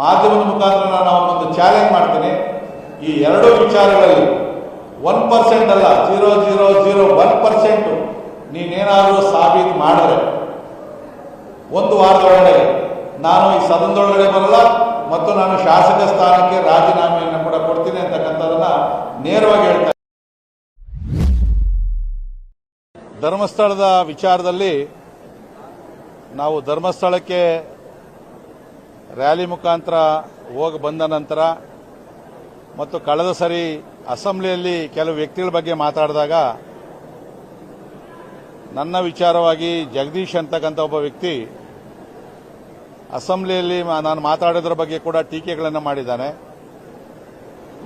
ಮಾಧ್ಯಮದ ಮುಖಾಂತರ ನಾನು ಅವನೊಂದು ಚಾಲೆಂಜ್ ಮಾಡ್ತೀನಿ. ಈ ಎರಡು ವಿಚಾರಗಳಲ್ಲಿ ಒನ್ ಪರ್ಸೆಂಟ್ ಅಲ್ಲ zero zero zero one percent ನೀನೇನಾದರೂ ಸಾಬೀತು ಮಾಡಿದ್ರೆ, ಒಂದು ವಾರದೊಳಗಡೆ ನಾನು ಈ ಸದನದೊಳಗಡೆ ಬರಲ್ಲ, ಮತ್ತು ನಾನು ಶಾಸಕ ಸ್ಥಾನಕ್ಕೆ ರಾಜೀನಾಮೆಯನ್ನು ಕೂಡ ಕೊಡ್ತೀನಿ ಅಂತಕ್ಕಂಥದ್ದನ್ನ ನೇರವಾಗಿ ಹೇಳ್ತಾರೆ ಧರ್ಮಸ್ಥಳದ ವಿಚಾರದಲ್ಲಿ ನಾವು ಧರ್ಮಸ್ಥಳಕ್ಕೆ ರ್ಯಾಲಿ ಮುಖಾಂತರ ಹೋಗಿ ಬಂದ ನಂತರ ಮತ್ತು ಕಳೆದ ಸರಿ ಅಸೆಂಬ್ಲಿಯಲ್ಲಿ ಕೆಲವು ವ್ಯಕ್ತಿಗಳ ಬಗ್ಗೆ ಮಾತಾಡಿದಾಗ ನನ್ನ ವಿಚಾರವಾಗಿ ಜಗದೀಶ್ ಅಂತಕ್ಕಂಥ ಒಬ್ಬ ವ್ಯಕ್ತಿ ಅಸೆಂಬ್ಲಿಯಲ್ಲಿ ನಾನು ಮಾತಾಡೋದ್ರ ಬಗ್ಗೆ ಕೂಡ ಟೀಕೆಗಳನ್ನು ಮಾಡಿದ್ದಾನೆ.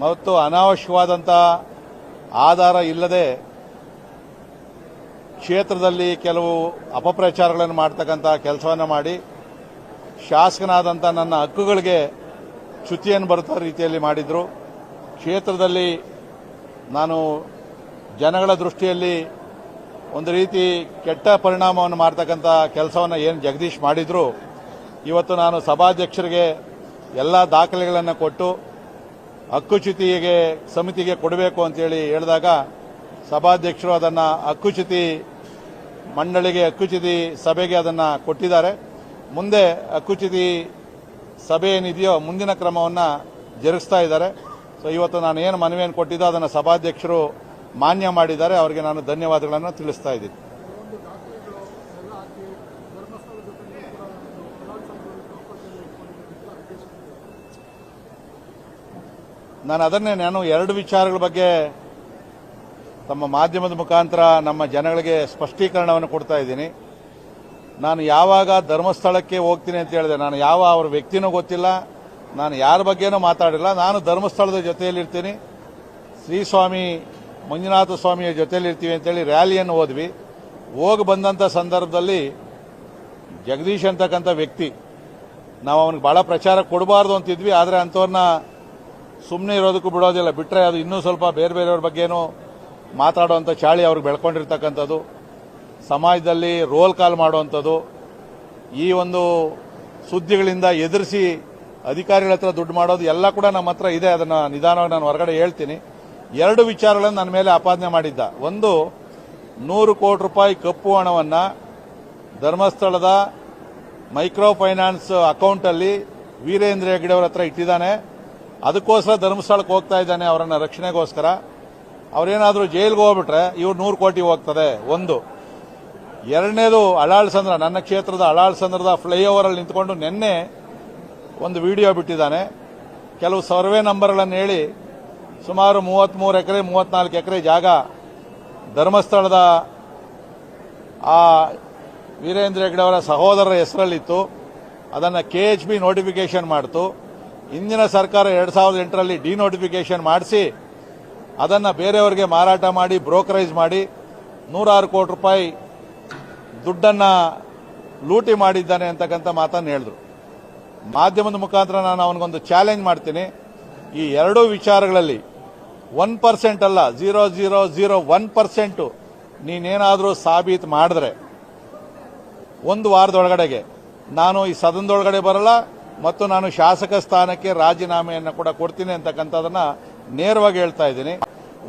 ಮತ್ತು ಅನಾವಶ್ಯವಾದಂಥ ಆಧಾರ ಇಲ್ಲದೆ ಕ್ಷೇತ್ರದಲ್ಲಿ ಕೆಲವು ಅಪಪ್ರಚಾರಗಳನ್ನು ಮಾಡ್ತಕ್ಕಂಥ ಕೆಲಸವನ್ನು ಮಾಡಿ ಶಾಸಕನಾದಂಥ ನನ್ನ ಹಕ್ಕುಗಳಿಗೆ ಚ್ಯುತಿಯನ್ನು ಬರುತ್ತ ರೀತಿಯಲ್ಲಿ ಮಾಡಿದರು. ಕ್ಷೇತ್ರದಲ್ಲಿ ನಾನು ಜನಗಳ ದೃಷ್ಟಿಯಲ್ಲಿ ಒಂದು ರೀತಿ ಕೆಟ್ಟ ಪರಿಣಾಮವನ್ನು ಮಾಡ್ತಕ್ಕಂಥ ಕೆಲಸವನ್ನು ಏನು ಜಗದೀಶ್ ಮಾಡಿದ್ರು. ಇವತ್ತು ನಾನು ಸಭಾಧ್ಯಕ್ಷರಿಗೆ ಎಲ್ಲ ದಾಖಲೆಗಳನ್ನು ಕೊಟ್ಟು ಹಕ್ಕುಚ್ಯುತಿಗೆ ಸಮಿತಿಗೆ ಕೊಡಬೇಕು ಅಂತೇಳಿ ಹೇಳಿದಾಗ ಸಭಾಧ್ಯಕ್ಷರು ಅದನ್ನು ಹಕ್ಕುಚ್ಯುತಿ ಮಂಡಳಿಗೆ ಹಕ್ಕುಚ್ಯುತಿ ಸಭೆಗೆ ಅದನ್ನು ಕೊಟ್ಟಿದ್ದಾರೆ. ಮುಂದೆ ಕುಚಿತಿ ಸಭೆ ಏನಿದೆಯೋ ಮುಂದಿನ ಕ್ರಮವನ್ನು ಜರುಗಿಸ್ತಾ ಇದ್ದಾರೆ. ಸೊ ಇವತ್ತು ನಾನು ಏನು ಮನವಿಯನ್ನು ಕೊಟ್ಟಿದ್ದೋ ಅದನ್ನು ಸಭಾಧ್ಯಕ್ಷರು ಮಾನ್ಯ ಮಾಡಿದ್ದಾರೆ. ಅವರಿಗೆ ನಾನು ಧನ್ಯವಾದಗಳನ್ನು ತಿಳಿಸ್ತಾ ಇದ್ದೀನಿ. ನಾನು ಅದನ್ನೇ, ನಾನು ಎರಡು ವಿಚಾರಗಳ ಬಗ್ಗೆ ತಮ್ಮ ಮಾಧ್ಯಮದ ಮುಖಾಂತರ ನಮ್ಮ ಜನಗಳಿಗೆ ಸ್ಪಷ್ಟೀಕರಣವನ್ನು ಕೊಡ್ತಾ ಇದ್ದೀನಿ. ನಾನು ಯಾವಾಗ ಧರ್ಮಸ್ಥಳಕ್ಕೆ ಹೋಗ್ತೀನಿ ಅಂತ ಹೇಳಿದೆ, ನಾನು ಯಾವ ಅವ್ರ ವ್ಯಕ್ತಿನೂ ಗೊತ್ತಿಲ್ಲ, ನಾನು ಯಾರ ಬಗ್ಗೆನೂ ಮಾತಾಡಿಲ್ಲ, ನಾನು ಧರ್ಮಸ್ಥಳದ ಜೊತೆಯಲ್ಲಿರ್ತೀನಿ, ಶ್ರೀಸ್ವಾಮಿ, ಮಂಜುನಾಥ ಸ್ವಾಮಿಯ ಜೊತೆಯಲ್ಲಿರ್ತೀವಿ ಅಂತೇಳಿ ರ್ಯಾಲಿಯನ್ನು ಹೋದ್ವಿ. ಹೋಗಿ ಬಂದಂಥ ಸಂದರ್ಭದಲ್ಲಿ ಜಗದೀಶ್ ಅಂತಕ್ಕಂಥ ವ್ಯಕ್ತಿ, ನಾವು ಅವನಿಗೆ ಭಾಳ ಪ್ರಚಾರ ಕೊಡಬಾರ್ದು ಅಂತಿದ್ವಿ, ಆದರೆ ಅಂಥವ್ರನ್ನ ಸುಮ್ಮನೆ ಇರೋದಕ್ಕೂ ಬಿಡೋದಿಲ್ಲ ಬಿಟ್ಟರೆ ಅದು ಇನ್ನೂ ಸ್ವಲ್ಪ ಬೇರೆ ಬೇರೆಯವ್ರ ಬಗ್ಗೆನೂ ಮಾತಾಡುವಂಥ ಚಾಳಿ ಅವ್ರಿಗೆ ಬೆಳ್ಕೊಂಡಿರ್ತಕ್ಕಂಥದ್ದು. ಸಮಾಜದಲ್ಲಿ ರೋಲ್ ಕಾಲ್ ಮಾಡುವಂಥದ್ದು, ಈ ಒಂದು ಸುದ್ದಿಗಳಿಂದ ಎದುರಿಸಿ ಅಧಿಕಾರಿಗಳ ಹತ್ರ ದುಡ್ಡು ಮಾಡೋದು ಎಲ್ಲ ಕೂಡ ನಮ್ಮ ಹತ್ರ ಇದೆ. ಅದನ್ನು ನಿಧಾನವಾಗಿ ನಾನು ಹೊರಗಡೆ ಹೇಳ್ತೀನಿ. ಎರಡು ವಿಚಾರಗಳನ್ನು ನನ್ನ ಮೇಲೆ ಆಪಾದನೆ ಮಾಡಿದ್ದ. ಒಂದು, ನೂರು ಕೋಟಿ ರೂಪಾಯಿ ಕಪ್ಪು ಹಣವನ್ನು ಧರ್ಮಸ್ಥಳದ ಮೈಕ್ರೋ ಫೈನಾನ್ಸ್ ಅಕೌಂಟಲ್ಲಿ ವೀರೇಂದ್ರ ಹೆಗ್ಡೆ ಅವರ ಹತ್ರ ಇಟ್ಟಿದ್ದಾನೆ. ಅದಕ್ಕೋಸ್ಕರ ಧರ್ಮಸ್ಥಳಕ್ಕೆ ಹೋಗ್ತಾ ಇದ್ದಾನೆ ಅವರನ್ನ ರಕ್ಷಣೆಗೋಸ್ಕರ. ಅವರೇನಾದರೂ ಜೈಲಿಗೆ ಹೋಗ್ಬಿಟ್ರೆ ಇವ್ರು ನೂರು ಕೋಟಿ ಹೋಗ್ತದೆ. ಒಂದು ಎರಡನೇದು ಅಳಾಳ್ಸಂದ್ರ ನನ್ನ ಕ್ಷೇತ್ರದ ಅಳಾಳ್ಸಂದ್ರದ ಫ್ಲೈಓವರಲ್ಲಿ ನಿಂತ್ಕೊಂಡು ನಿನ್ನೆ ಒಂದು ವಿಡಿಯೋ ಬಿಟ್ಟಿದ್ದಾನೆ. ಕೆಲವು ಸರ್ವೆ ನಂಬರ್ಗಳನ್ನು ಹೇಳಿ ಸುಮಾರು ಮೂವತ್ತ್ಮೂರು ಎಕರೆ, ಮೂವತ್ನಾಲ್ಕು ಎಕರೆ ಜಾಗ ಧರ್ಮಸ್ಥಳದ ಆ ವೀರೇಂದ್ರ ಹೆಗ್ಡೆ ಅವರ ಸಹೋದರರ ಹೆಸರಲ್ಲಿತ್ತು. ಅದನ್ನು ಕೆ ಎಚ್ ಬಿ ನೋಟಿಫಿಕೇಶನ್ ಮಾಡಿತು. ಇಂದಿನ ಸರ್ಕಾರ ಎರಡು ಸಾವಿರದ ಎಂಟರಲ್ಲಿ ಡಿ ನೋಟಿಫಿಕೇಷನ್ ಮಾಡಿಸಿ, ಅದನ್ನು ಬೇರೆಯವರಿಗೆ ಮಾರಾಟ ಮಾಡಿ ಬ್ರೋಕರೈಸ್ ಮಾಡಿ ನೂರಾರು ಕೋಟಿ ರೂಪಾಯಿ ದುಡ್ಡನ್ನು ಲೂಟಿ ಮಾಡಿದ್ದಾನೆ ಅಂತಕ್ಕಂಥ ಮಾತನ್ನು ಹೇಳಿದ್ರು. ಮಾಧ್ಯಮದ ಮುಖಾಂತರ ನಾನು ಅವನಿಗೊಂದು ಚಾಲೆಂಜ್ ಮಾಡ್ತೀನಿ. ಈ ಎರಡೂ ವಿಚಾರಗಳಲ್ಲಿ ಒನ್ ಪರ್ಸೆಂಟ್ ಅಲ್ಲ, zero zero zero, one percent ನೀನೇನಾದರೂ ಸಾಬೀತು ಮಾಡಿದ್ರೆ ಒಂದು ವಾರದೊಳಗಡೆಗೆ ನಾನು ಈ ಸದನದೊಳಗಡೆ ಬರಲ್ಲ ಮತ್ತು ನಾನು ಶಾಸಕ ಸ್ಥಾನಕ್ಕೆ ರಾಜೀನಾಮೆಯನ್ನು ಕೂಡ ಕೊಡ್ತೀನಿ ಅಂತಕ್ಕಂಥದ್ದನ್ನು ನೇರವಾಗಿ ಹೇಳ್ತಾ ಇದ್ದೀನಿ.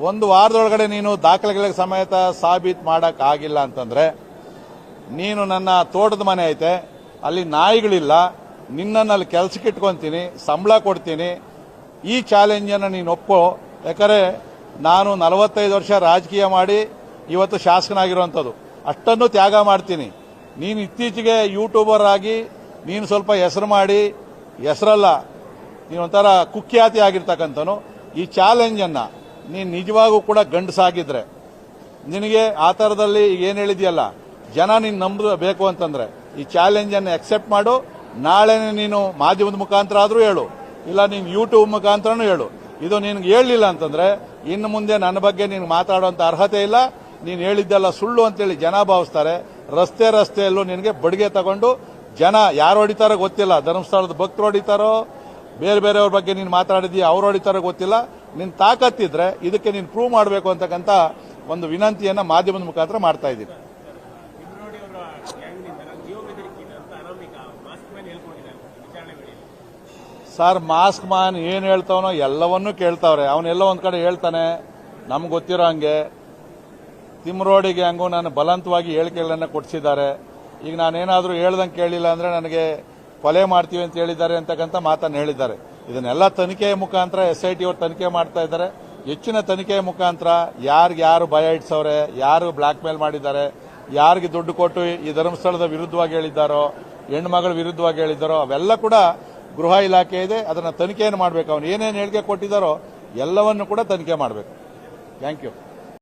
ಒಂದು ವಾರದೊಳಗಡೆ ನೀನು ದಾಖಲೆಗಳಿಗೆ ಸಮೇತ ಸಾಬೀತು ಮಾಡೋಕ್ಕಾಗಿಲ್ಲ ಅಂತಂದ್ರೆ ನೀನು ನನ್ನ ತೋಟದ ಮನೆ ಐತೆ, ಅಲ್ಲಿ ನಾಯಿಗಳಿಲ್ಲ ನಿನ್ನನ್ನು ಅಲ್ಲಿ ಕೆಲಸಕ್ಕೆ ಇಟ್ಕೊಂತೀನಿ, ಸಂಬಳ ಕೊಡ್ತೀನಿ, ಈ ಚಾಲೆಂಜನ್ನು ನೀನು ಒಪ್ಪೋ. ಯಾಕಂದರೆ ನಾನು ನಲವತ್ತೈದು ವರ್ಷ ರಾಜಕೀಯ ಮಾಡಿ ಇವತ್ತು ಶಾಸಕನಾಗಿರುವಂಥದ್ದು. ಅಷ್ಟನ್ನು ತ್ಯಾಗ ಮಾಡ್ತೀನಿ. ನೀನು ಇತ್ತೀಚೆಗೆ ಯೂಟ್ಯೂಬರ್ ಆಗಿ ನೀನು ಸ್ವಲ್ಪ ಹೆಸರು ಮಾಡಿ, ಹೆಸರಲ್ಲ, ನೀನು ಒಂಥರ ಕುಖ್ಯಾತಿ ಆಗಿರ್ತಕ್ಕಂಥನು ಈ ಚಾಲೆಂಜನ್ನು ನೀನು ನಿಜವಾಗೂ ಕೂಡ ಗಂಡಸಾಗಿದ್ರೆ. ನಿನಗೆ ಆ ಥರದಲ್ಲಿ ಏನು ಹೇಳಿದ್ಯಲ್ಲ ಜನ ನೀನು ನಂಬಬೇಕು ಅಂತಂದ್ರೆ ಈ ಚಾಲೆಂಜ್ ಅನ್ನು ಅಕ್ಸೆಪ್ಟ್ ಮಾಡು. ನಾಳೆನೆ ನೀನು ಮಾಧ್ಯಮದ ಮುಖಾಂತರ ಆದರೂ ಹೇಳು. ಇಲ್ಲ ನೀನು ಯೂಟ್ಯೂಬ್ ಮುಖಾಂತರನೂ ಹೇಳು. ಇದು ನಿನ್ಗೆ ಹೇಳಲಿಲ್ಲ ಅಂತಂದ್ರೆ ಇನ್ನು ಮುಂದೆ ನನ್ನ ಬಗ್ಗೆ ನೀನು ಮಾತಾಡುವಂತ ಅರ್ಹತೆ ಇಲ್ಲ. ನೀನು ಹೇಳಿದ್ದೆಲ್ಲ ಸುಳ್ಳು ಅಂತೇಳಿ ಜನ ಭಾವಿಸ್ತಾರೆ. ರಸ್ತೆ ರಸ್ತೆಯಲ್ಲೂ ನಿನಗೆ ಬಡಿಗೆ ತಗೊಂಡು ಜನ ಯಾರು ಹೊಡಿತಾರೋ ಗೊತ್ತಿಲ್ಲ. ಧರ್ಮಸ್ಥಳದ ಭಕ್ತರು ಹೊಡಿತಾರೋ? ಬೇರೆ ಬೇರೆಯವ್ರ ಬಗ್ಗೆ ನೀನು ಮಾತಾಡಿದೀಯ? ಅವ್ರು ಹೊಡಿತಾರೋ ಗೊತ್ತಿಲ್ಲ. ನಿನ್ ತಾಕತ್ತಿದ್ರೆ ಇದಕ್ಕೆ ನೀನು ಪ್ರೂವ್ ಮಾಡಬೇಕು ಅಂತಕ್ಕಂಥ ಒಂದು ವಿನಂತಿಯನ್ನು ಮಾಧ್ಯಮದ ಮುಖಾಂತರ ಮಾಡ್ತಾ ಇದ್ದೀನಿ. ಸರ್, ಮಾಸ್ಕ್ ಮಾನ್ ಏನ್ ಹೇಳ್ತಾವನೋ ಎಲ್ಲವನ್ನೂ ಕೇಳ್ತಾವ್ರೆ. ಅವನೆಲ್ಲ ಒಂದ್ ಕಡೆ ಹೇಳ್ತಾನೆ, ನಮ್ಗೆ ಗೊತ್ತಿರೋ ಹಂಗೆ. ತಿಮ್ರೋಡಿಗೆ ಹಂಗೂ ನಾನು ಬಲವಂತವಾಗಿ ಹೇಳಿಕೆಗಳನ್ನ ಕೊಡಿಸಿದ್ದಾರೆ. ಈಗ ನಾನೇನಾದರೂ ಹೇಳ್ದಂಗೆ ಕೇಳಿಲ್ಲ ಅಂದ್ರೆ ನನಗೆ ಕೊಲೆ ಮಾಡ್ತೀವಿ ಅಂತ ಹೇಳಿದ್ದಾರೆ ಅಂತಕ್ಕಂಥ ಮಾತನ್ನು ಹೇಳಿದ್ದಾರೆ. ಇದನ್ನೆಲ್ಲ ತನಿಖೆಯ ಮುಖಾಂತರ ಎಸ್ ಐ ಟಿ ಅವರು ತನಿಖೆ ಮಾಡ್ತಾ ಇದ್ದಾರೆ. ಹೆಚ್ಚಿನ ತನಿಖೆಯ ಮುಖಾಂತರ ಯಾರಿಗೆ ಯಾರು ಭಯ ಇಟ್ಸವ್ರೆ ಯಾರು ಬ್ಲಾಕ್ ಮೇಲ್ ಮಾಡಿದ್ದಾರೆ, ಯಾರಿಗೆ ದುಡ್ಡು ಕೊಟ್ಟು ಈ ಧರ್ಮಸ್ಥಳದ ವಿರುದ್ಧವಾಗಿ ಹೇಳಿದ್ದಾರೋ, ಹೆಣ್ಮಗಳ ವಿರುದ್ಧವಾಗಿ ಹೇಳಿದ್ದಾರೋ, ಅವೆಲ್ಲ ಕೂಡ ಗೃಹ ಇಲಾಖೆ ಇದೆ, ಅದನ್ನು ತನಿಖೆಯನ್ನು ಮಾಡಬೇಕು. ಅವನು ಏನೇನು ಹೇಳಿಕೆ ಕೊಟ್ಟಿದ್ದಾರೋ ಎಲ್ಲವನ್ನು ಕೂಡ ತನಿಖೆ ಮಾಡಬೇಕು. Thank you.